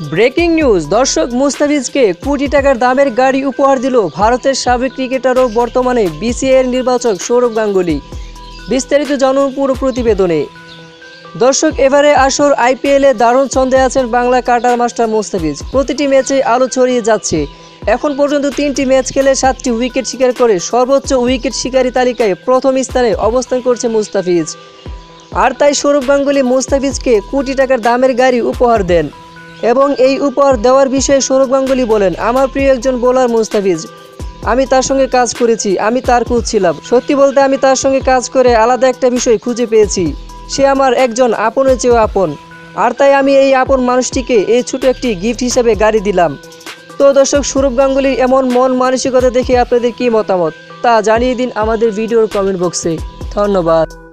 Breaking news, দর্শক মুস্তাফিজকে কোটি টাকার দামের গাড়ি উপহার দিল ভারতের সাবেক ক্রিকেটার ও বর্তমানে বিসিএর নির্বাচক সৌরভ গাঙ্গুলি। বিস্তারিত জানুন পুরো প্রতিবেদনে। দর্শক, এবারে আসর আইপিএলে দারুণ ছন্দে আছেন বাংলা কাটার মাস্টার মুস্তাফিজ। প্রতিটি ম্যাচে আলো ছড়িয়ে যাচ্ছে। এখন পর্যন্ত তিনটি ম্যাচ খেলে সাতটি উইকেট শিকার করে সর্বোচ্চ উইকেট শিকারী তালিকায় প্রথম স্থানে অবস্থান করছে মুস্তাফিজ। আর তাই সৌরভ গাঙ্গুলি মুস্তাফিজকে কোটি টাকার দামের গাড়ি উপহার দেন। এবং এই উপহার দেওয়ার বিষয়ে সৌরভ গাঙ্গুলি বলেন, আমার প্রিয় একজন বোলার মুস্তাফিজ, আমি তার সঙ্গে কাজ করেছি, আমি তার কোচ ছিলাম। সত্যি বলতে আমি তার সঙ্গে কাজ করে আলাদা একটা বিষয় খুঁজে পেয়েছি। সে আমার একজন আপনের চেয়েও আপন। আর তাই আমি এই আপন মানুষটিকে এই ছোট একটি গিফট হিসেবে গাড়ি দিলাম। তো দর্শক, সৌরভ গাঙ্গুলির এমন মন মানসিকতা দেখে আপনাদের কি মতামত? তা জানিয়ে দিন আমাদের ভিডিওর কমেন্ট বক্সে। ধন্যবাদ।